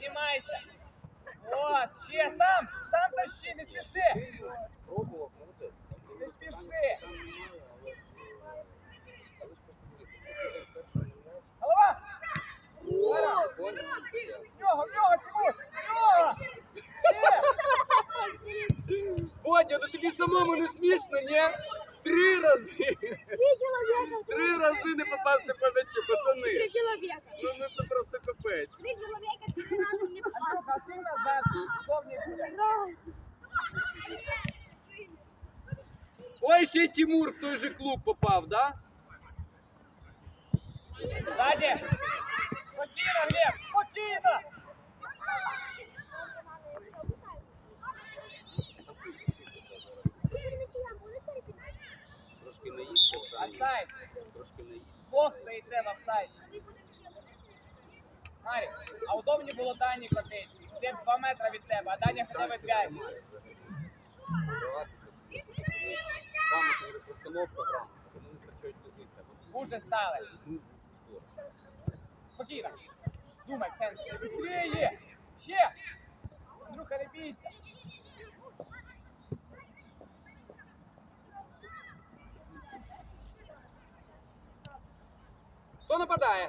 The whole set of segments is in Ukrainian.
піднімайся. От, ще сам, сам тащи, не спіши. Не спіши. Голова. В нього, в нього, Тимур, в нього. Бодя, ну тобі самому не смішно, ні? Три рази! Три человека. Три рази не попасти по м'ячу, Три пацани! человека. Ну, ну це просто капець. Три человека Ой, ще й Тимур в той же клуб попав, да? Ззаді. Спокійно, Глеб, спокійно. Трошки наїсться самі. Офсайд. Трошки наїсться. Двох стоїте в офсайд. Марік, а удобні було Дані котити. Глеб 2 метри від тебе, а Даня хоча б 5. Боротися. Грамотна постановка грамотна. Вони не втрачають позицію. Хуже стали. Спокійно. Думай, центр. Быстрее! Ще! Андрюха, не бійся. Хто нападає?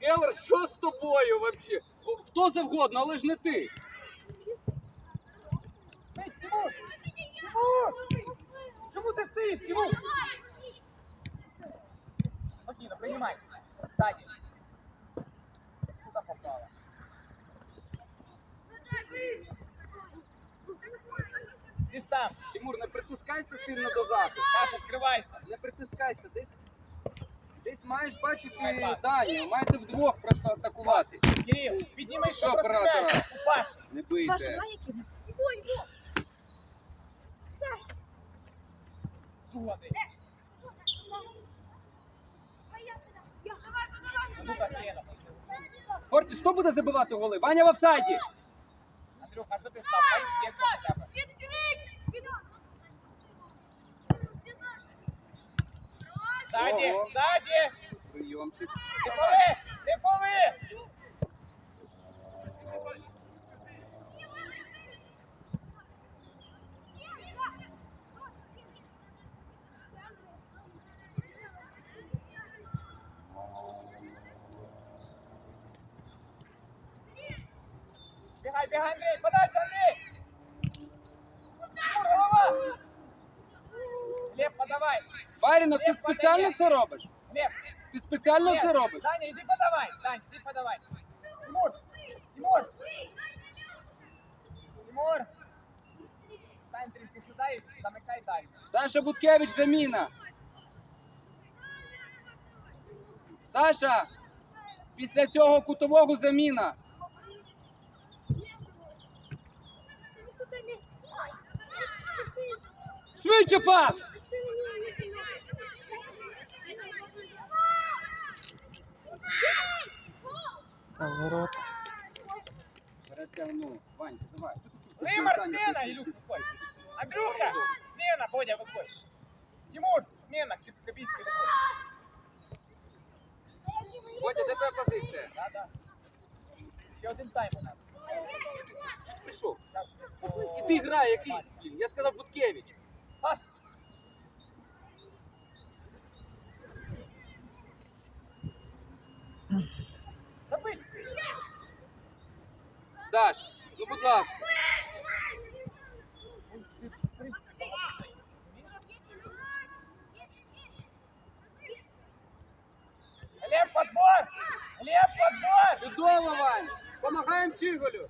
Келлер, що з тобою вообще? Хто завгодно, але ж не ти. Ей, Тимур! Тимур! Чому ти стоїш, Тимур? Спокійно, приймай. Ззаді. Куда попала? Ти сам. Тимур, не притискайся сильно до захисту. Саша, відкривайся. Не притискайся, десь. Десь маєш бачити. Даню, маєте вдвох просто атакувати. Кирил, піднімай Що, проти оператора? м'яча. У Паші. Не Паша, бийте. давай я кину. Ой, во. Саша. Ну-ка. Форті, хто буде забивати голи? Ваня в офсайді. Андрюха, що ти став? Є. Ззаді, Ого. ззаді. Прийомчик. Ти поли, ти поли. Бігай, бігай, Андрій, подальше, Андрій. Тимур, голова. Глеб, подавай. Барінов, ти спеціально це робиш? Ти спеціально це робиш? Даня, иди подавай. Дань, иди подавай. Тимур! Тимур! Тимур! Стань трішки сюди і замикай далі. Саша Буткевич, заміна. Саша, після цього кутового заміна. Швидше пас! Перетягнув. Вань, давай. Лимар, смена, Илюх, выходь. Андрюха, смена, Бодя, выходь. Тимур, смена, Кабийский, выходь. Бодя, де твоя позиція? Да, да. Ще один тайм у нас. Пішов. Зараз, о, Іди грай, який? Блін, Я сказав Буткевич. Пас. Саш, ну будь ласка. Глеб, подбор! Глеб, подбор! Чудово, Вань. Помагаємо Чиголю.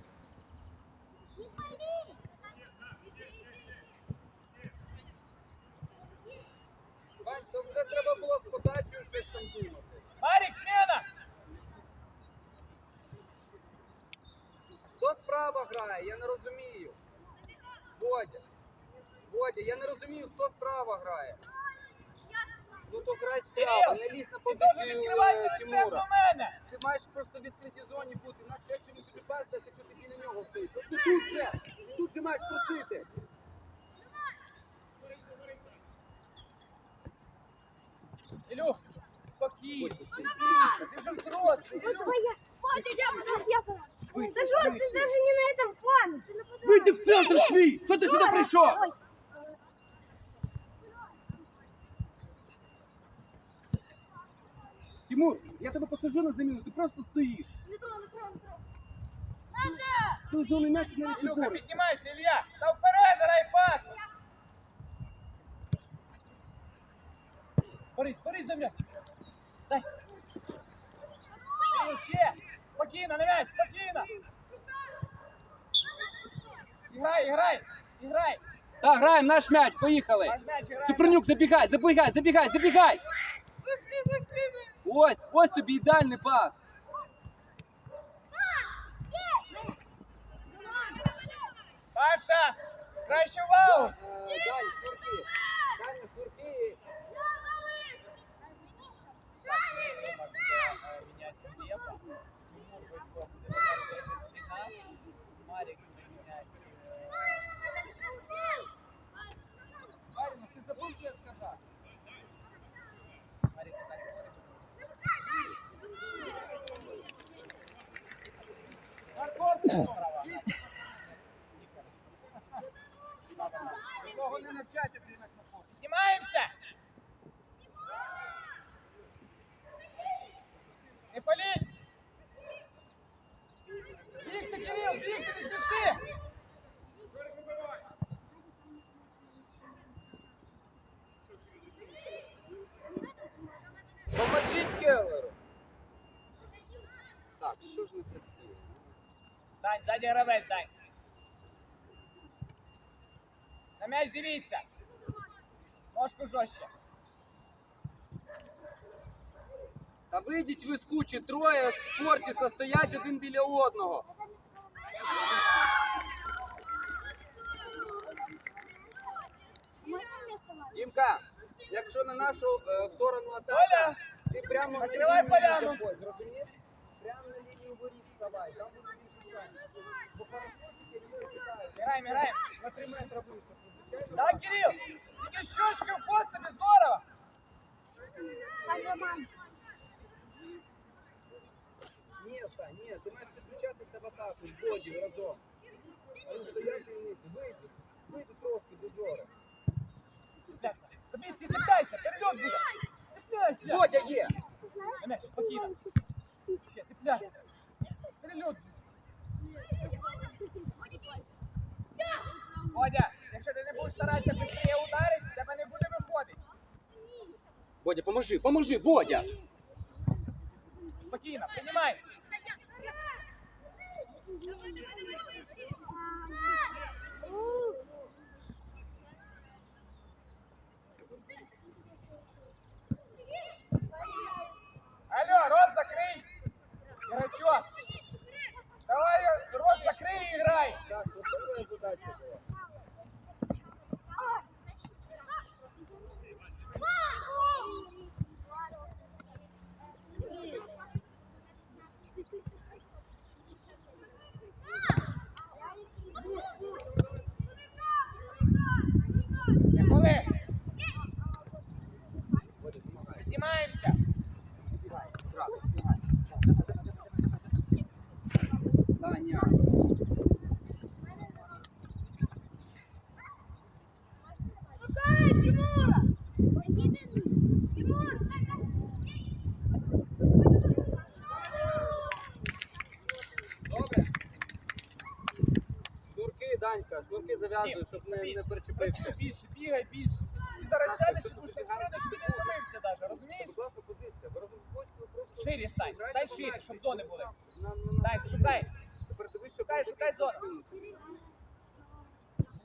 Вань, то вже треба було з подачею щось там думати. Марик, смена! Хто справа грає? Я не розумію. Бодя. Бодя, я не розумію, хто справа грає. Ну то грай справа, не лізь на Ти позицію е, Тимура. Ти маєш просто в відкритій зоні бути, інакше якщо він тобі пас якщо ти біля нього стоїш. Ось ти тут же, тут ти маєш просити. Ілюх, спокійно. Же взрослый. Вот твоя. Водя, я подам, я подам. Да что ты даже не на этом фоне. Ты нападаешь. Вийди в центр свій! Що ти сюди прийшов? Ой. Тимур, я тебе посажу на заміну, ти просто стоїш. Не трогай, не трогай, не трогай. Ти зони м'яч не Илюха, відбориш. поднимайся, Илья. Да вперед, грай, Паша. Борис, Борис за мяч. Дай. Ну, ще. Спокійно, на мяч, спокійно. Играй, играй, играй. Так, граємо наш м'яч, поїхали. Наш мяч, играй. Супрунюк, забігай, забігай, забігай, забігай! Ось, ось тобі ідеальний пас. Паша, краще вау. Далі, шнурки. Далі, шнурки. Менять Глеба. Тимур Бойков. Марик. Баріна, ти забув, що я? Марик, Марик, на фото. Поднимаемся! Не палить! Бег ты, Кирилл, бег ты, не спеши! Поможіть Келлеру. Так, що ж не працює? Дань, сзади гравець, Дань. На м'яч дивіться. Ножку жорстче. Та вийдіть ви з кучі, троє в форті стоять один біля одного. Можно место якщо на нашу е, сторону Оля! атака, ти прямо на лінію поляну. Прямо на лінію воріт вставай, там буде більше. Бо парашутики не кидають. На три метри вийшов. звичайно. Кирилл! Иди щечки в пот здорово! Так. Ні, Сань, ні, ти маєш підключатися в атаку, з бодів разом. А ну стоять і вийти, вийди трошки до жори. Тобі цепляйся, перельот буде. Цепляйся. Бодя є! М'яч, спокійно. Ще, цепляйся. Перельот. Водя, якщо ти не будеш старатися швидше ударити, тебе не буде виходити. Бодя, поможи, поможи, Бодя! Спокійно, приймайся. Алло, рот закрий. Іграчок. Давай рот закрий і грай. Так, вот що задача була? Не коли. Бодя, допомагай. Піднімаємося. Брат, Таня. Шукай, Тимура! Тимур! Добре? Шнурки, Данька, шнурки зав'язуй, щоб не, не перечепився. Більше, бігай більше. Ти зараз сядеш і будеш відходити, щоб ти не втомився навіть, розумієш? Будь ласка, позиція. Ви разом з Бодькою просто... Ширі стань, по ширі, щоб зони були. Дай, шукай. Тепер дивись, щоб Шукай, шукай зону.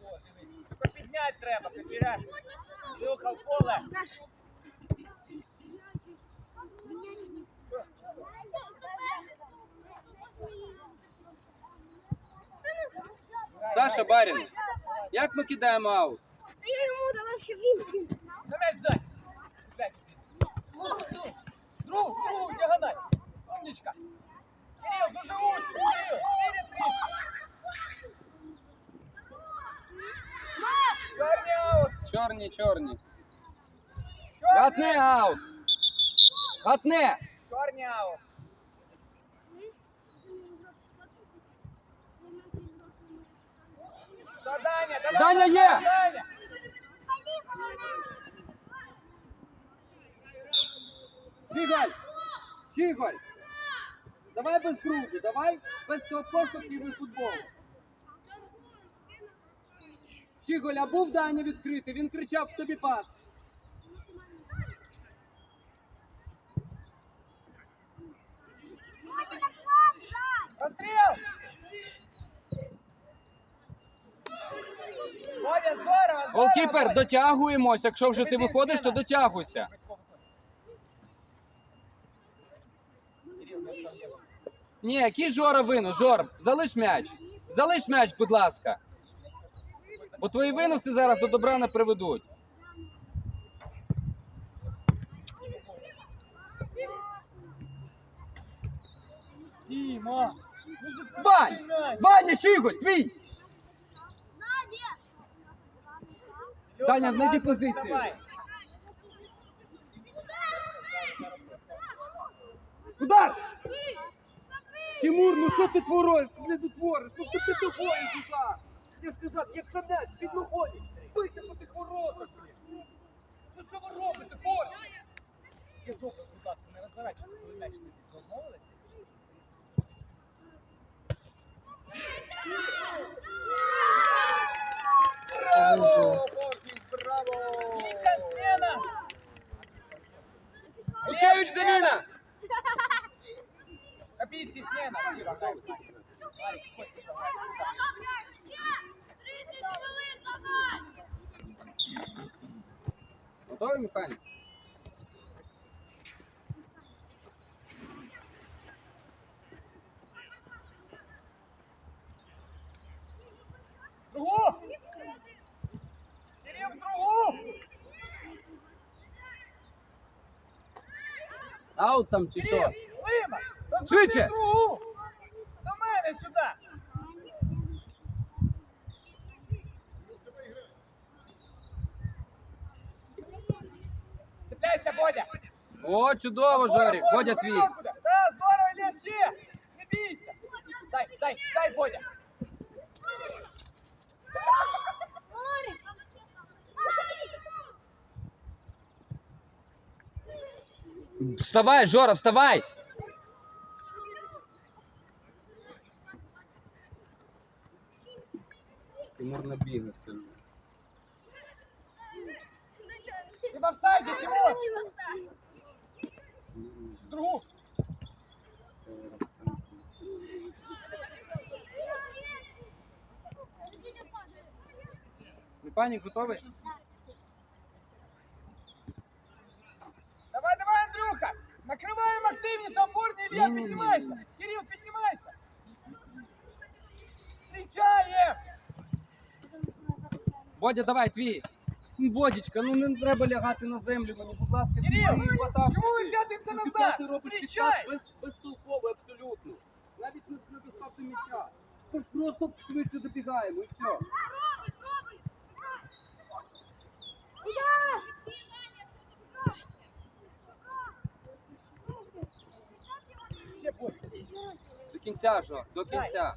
О, дивись. Тепер підняти треба, піджиреш. Люха в поле. Саша Барін, як ми кидаємо аут? Я йому давав, щоб він. М'яч дай. Друг, друг, діагональ. Умничка. Кирил, дуже узко. Кирил, шире трішки. Чорні аут. Чорні, чорні. Братний аут. Гатне! Чорні аут. Даня? Є! Щіголь! Щіголь! Давай без грузи, давай без цього поштовхів і футболу. Щіголь, а був Даня відкритий, він кричав тобі пас. Розстріл! Бодя, здорово, здорово! Голкіпер, дотягуємось. Якщо вже ти виходиш, то дотягуйся. Ні, який Жора винос? Жор, залиш м'яч. Залиш м'яч, будь ласка. Бо твої виноси зараз до добра не приведуть. Вань! Ваня, Щіголь, твій! Даня, знайди позицію. Удар! Тимур, ну що ти твориш? Не дотвориш? Ну ти підводиш удар! Я ж сказав, якщо м'яч під виходить, бийте по тих воротах! Ну що ви робите, Боря? Є жовтий, будь ласка, не розбирайте, коли м'яч не домовились. Браво! Форкінс, браво! Гуткевич, заміна! Копійський смена! Сліва, грай. Марик, ходь, сліва, грай. Готовий, механік? Другу! Кирил, другу! Аут там чи що? Швидше! До мене сюди! Цепляйся, Бодя! О, чудово, Жорік. Бодя твій. Да, здорово, Ілля, ще! Не бійся! Дай, дай, дай, Бодя! Вставай, Жора, вставай! Тимур набігався. Ти в офсайді, Тимур! Другу! Механік готовий? Накриваємо активніше опорні, Ілля, піднімайся! Кирил, піднімайся! Встречаєм! Бодя, давай, твій. Бодічка, ну не треба лягати на землю мені, будь ласка. Кирил, чому п'ятимся Ти назад? без, безтолково абсолютно. Навіть не, не доставте м'яча. Просто швидше добігаємо і все. Ще Бодя! До кінця, Жор, до кінця.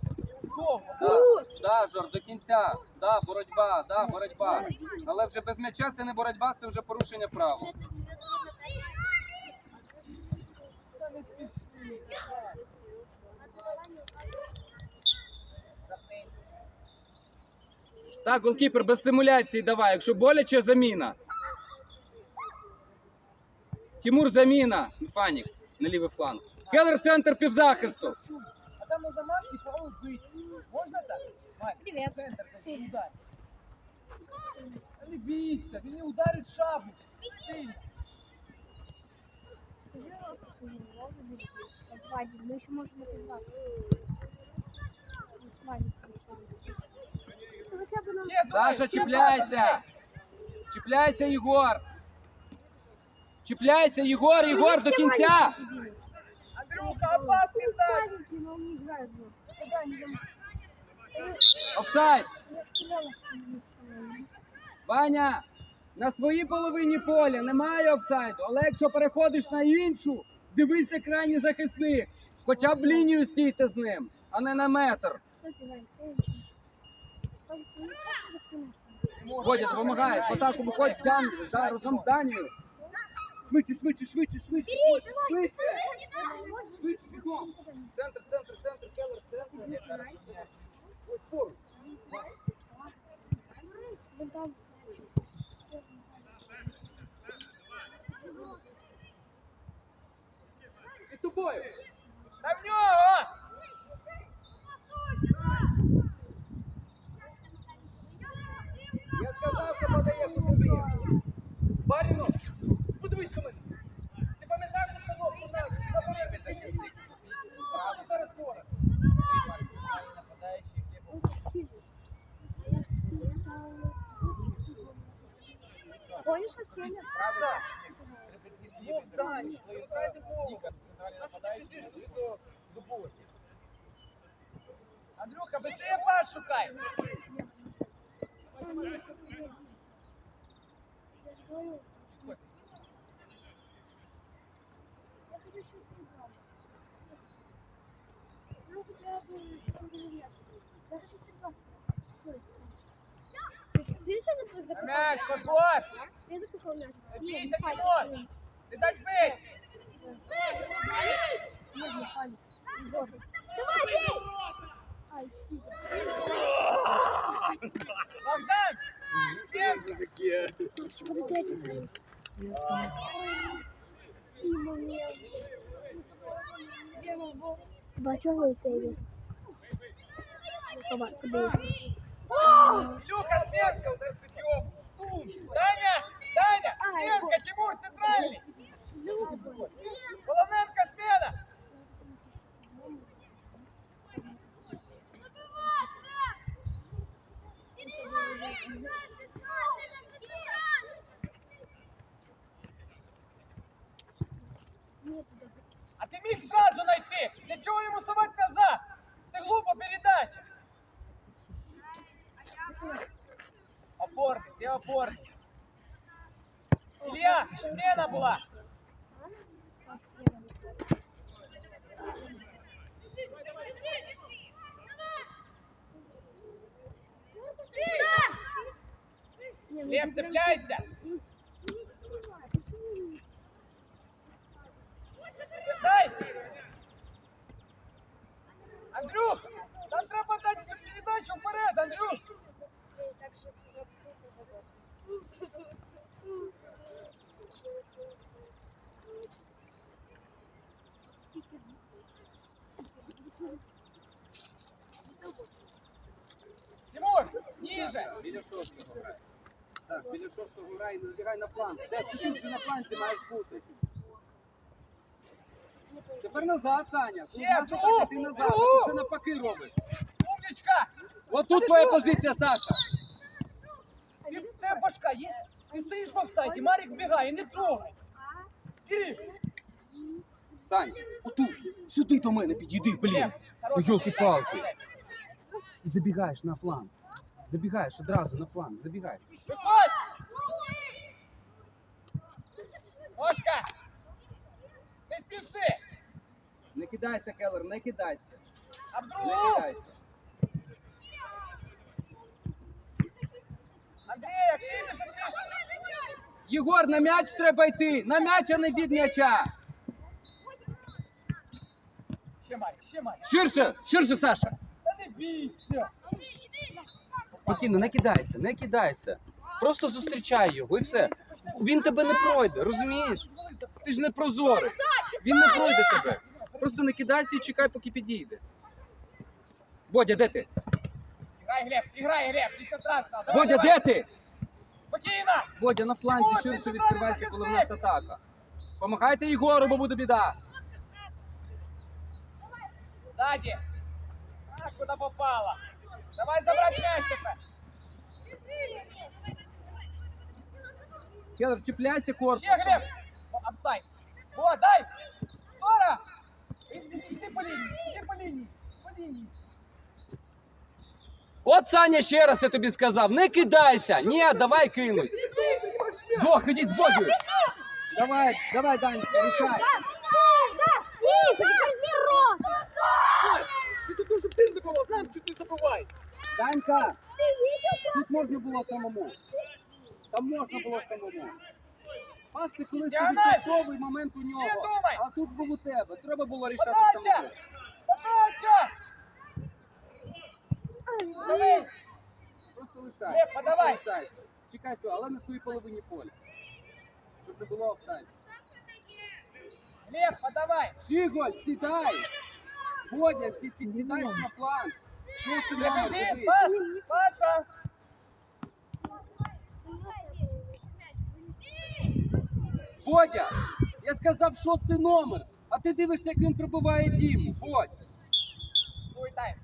Да, да, Жор, до кінця. Да, боротьба, да, боротьба. Але вже без м'яча це не боротьба, це вже порушення правил. Запни. Так, голкіпер, без симуляції давай. Якщо боляче, заміна. Тимур заміна. Механік на лівий фланг. Келер центр півзахисту А там на заманке фаул быть. Можно так? Мать, Привет. центр, как удар. Та не бійся, він не ударить шабу. Сильно. Вадик, мы еще можем отыграть. Вадик пришел. Ну, хотя бы нам... Ще, давай, Саша, ще чіпляйся! паса, Чіпляйся, Єгор! Чіпляйся, Єгор, Єгор, до кінця! Андрюха, опас віддай. Они там? Офсайд! Ваня! На своїй половині поля немає офсайду, але якщо переходиш на іншу, дивись де крайній захисник. Хоча б лінію стійте з ним, а не на метр. Водя, допомагає. В атаку виходь з Дан, Швидше, швидше, швидше, швидше, швидше, швидше. Швидше, бігом. Центр, центр, центр, Келлер, центр. Ось поруч. Під тобою. Та в нього! Я сказав, що подає, подивись. Баріно, Да Не, бейся, не фаль. Тимур! Не, Ти дай бить! не, не фаль. Боже. Давай, бей! Ай, фига. Богдан! Сердце! Почему ты третий тайм? Цей. Подивився. Люка, Сменка, удар пятьем! Даня! Лев, цепляйся! Дай! Андрюх! Там треба дати передачу вперед, Андрюх! Тимур, ниже! Біля шостого грай. Так, біля шостого грай, не забігай на Ти на планці маєш бути? Тепер назад, Саня. Тут Ще, нас другу, ти назад, а ти все навпаки робиш. Умничка! От тут твоя позиція, Саша. Ти, в тебе башка є? Ти стоїш в офсайді, Марік вбігає, не трогай! Кирил! Саня, отут, сюди до мене підійди, блін. Хороший ёлки-палки. І забігаєш на фланг. Забігаєш одразу на фланг, забігаєш. Виходь! Ложка! Не спіши! Не кидайся, Келлер, не кидайся. А в Не кидайся. Андрій, активніше, активніше! Єгор, на м'яч треба йти. На м'яч, а не від м'яча. Ще Марік, ще Марік! Ширше, ширше, Саша. Та не бійся! Спокійно, не кидайся, не кидайся. Просто зустрічай його і все. Він тебе не пройде, розумієш? Ти ж не прозорий. Він не пройде тебе. Просто не кидайся і чекай, поки підійде. Бодя, де ти? Іграй, Глеб, іграй, Глеб, нічого страшного! Давай, Бодя, давай. де ти? Спокійно! Бодя, на фланзі ширше відкривайся, коли в нас атака. Помагайте Єгору, бо буде біда. Сзади! А, куда попало? Давай забрать мяч тепер! Келлер, чіпляйся Ще, корпусом. Глеб! О, Офсайд! О, дай! Тора! Іди, по лінії, іди по лінії, по лінії. От Саня ще раз я тобі сказав, не кидайся. Ні, давай кинусь. Іди, До, ходіть, з Бодю. Давай, давай, Дань, рішай. Після того, щоб ти забивав, нам чуть не забивай. Данька, тут можна було самому. Там можна було самому. Коли ти і момент у нього. А тут був у тебе. Треба було рішати самому. Подача! Просто лишай. Лев, подавай. Лишайся. Чекай, але на своїй половині поля. Щоб не було офсайд. Лев, подавай! Щіголь, сідай! Бодя, сі, підсідаєш на дивись. пас! Паша! Бодя, я сказав шостий номер, а ти дивишся, як він пробиває діму. Бодя. Ой, дай.